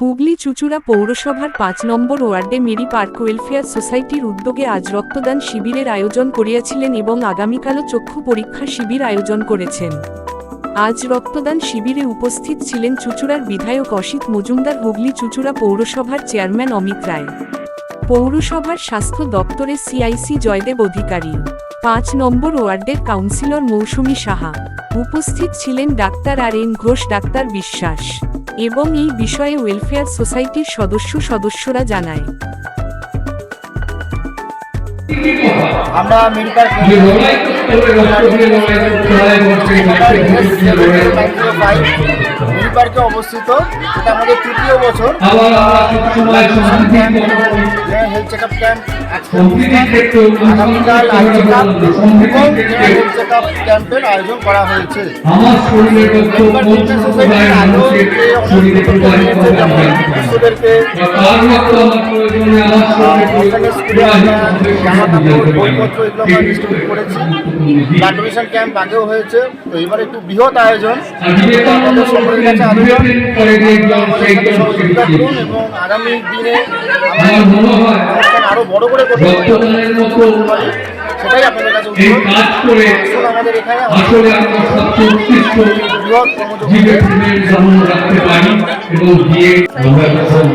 হুগলি চুচুড়া পৌরসভার পাঁচ নম্বর ওয়ার্ডে মেরি পার্ক ওয়েলফেয়ার সোসাইটির উদ্যোগে আজ রক্তদান শিবিরের আয়োজন করিয়াছিলেন এবং আগামীকালও চক্ষু পরীক্ষা শিবির আয়োজন করেছেন। আজ রক্তদান শিবিরে উপস্থিত ছিলেন চুচুড়ার বিধায়ক অসিত মজুমদার, হুগলি চুচুড়া পৌরসভার চেয়ারম্যান অমিত রায়। পৌরসভার স্বাস্থ্য দপ্তরের সিআইসি জয়দেব অধিকারী। পাঁচ নম্বর ওয়ার্ডের কাউন্সিলর মৌসুমী সাহা। উপস্থিত ছিলেন doctor R N Ghosh, doctor Biswas. এবং এই বিষয়ে ওয়েলফেয়ার সোসাইটির সদস্য সদস্যরা জানায়। আমরা রক্তের মিরপার্কে অবস্থিত। এটা আমাদের তৃতীয় বছর। হেলথ চেক আপ ক্যাম্প আগামীকাল হেলথ চেক আপ ক্যাম্পের আয়োজন করা হয়েছে। শিশুদেরকে করেছি। ক্যাম্প আগেও হয়েছে। তো এবার একটু বৃহৎ আয়োজন। এবং আগামী দিনে আরও বড় করে করতে রক্তদানের মতো পারি সেটাই আপনাদের কাছে এই অনুরোধ কাজ করে আসুন আমাদের এখানে আসলে আমরা সবচেয়ে উৎকৃষ্ট জীবের জন্ম রাখতে পারি এবং দিয়ে আমরা তখন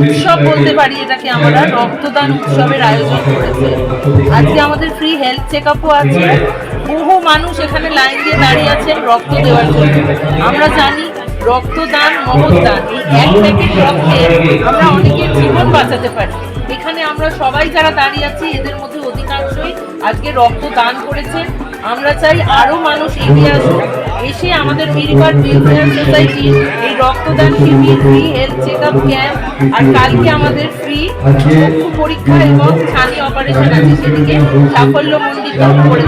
উৎসব বলতে পারি এটাকে আমরা রক্তদান উৎসবের আয়োজন করেছি। আজকে আমাদের ফ্রি হেলথ চেক আপও আছে। বহু মানুষ এখানে লাইন দিয়ে দাঁড়িয়ে আছেন রক্ত দেওয়ার জন্য। আমরা জানি রক্তদান, মহৎদান, এই এক প্যাকেট রক্তে আমরা অনেকের জীবন বাঁচাতে পারি। এখানে আমরা সবাই যারা দাঁড়িয়ে আছি, এদের মধ্যে অধিকাংশই আজকে রক্ত দান করেছেন। আমরা চাই আরও মানুষ এগিয়ে আসুক। এসে আমাদের মিরিবার ওয়েলফেয়ার সোসাইটি এই রক্তদান শিবির free health check up camp আর কালকে আমাদের ফ্রি পরীক্ষা এবং ছানি অপারেশন আছে, সেদিকে সাফল্যমণ্ডিত করে।